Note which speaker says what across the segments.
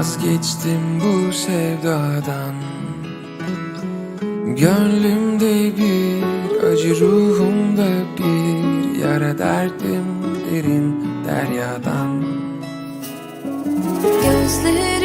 Speaker 1: Vazgeçtim bu sevdadan. Gönlümde bir acı ruhumda bir yara derdim derin deryadan.
Speaker 2: Gözlerin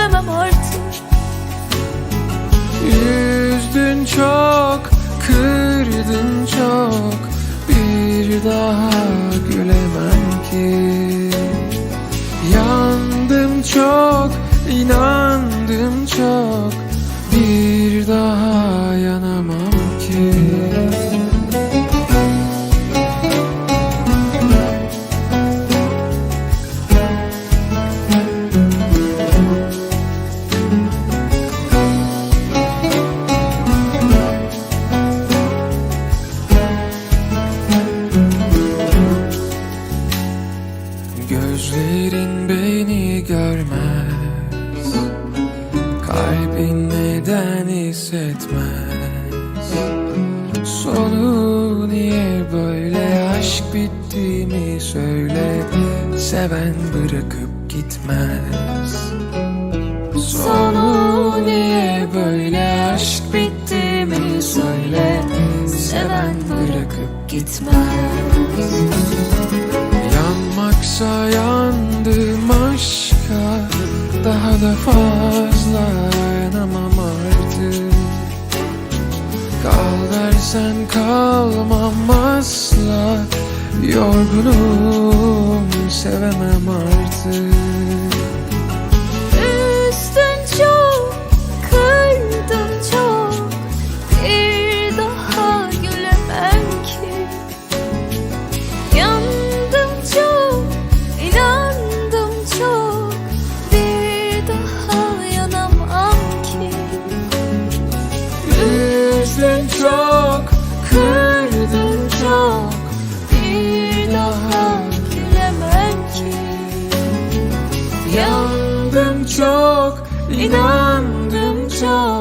Speaker 2: sevemem artık.
Speaker 1: Üzdün çok, kırdın çok Bir daha gülemem ki. Yandım çok, inandım çok Gözlerin beni görmez Kalbin neden hissetmez? Sonu niye böyle? Aşk bitti mi söyle Seven bırakıp gitmez. Sonu niye böyle? Aşk bitti mi söyle Seven bırakıp
Speaker 2: Gitmez
Speaker 1: Yanmaksa yandım aşka Daha da fazla yanamam artık. Kal dersen kalmam asla Yorgunum sevemem artık Yandım çok, inandım çok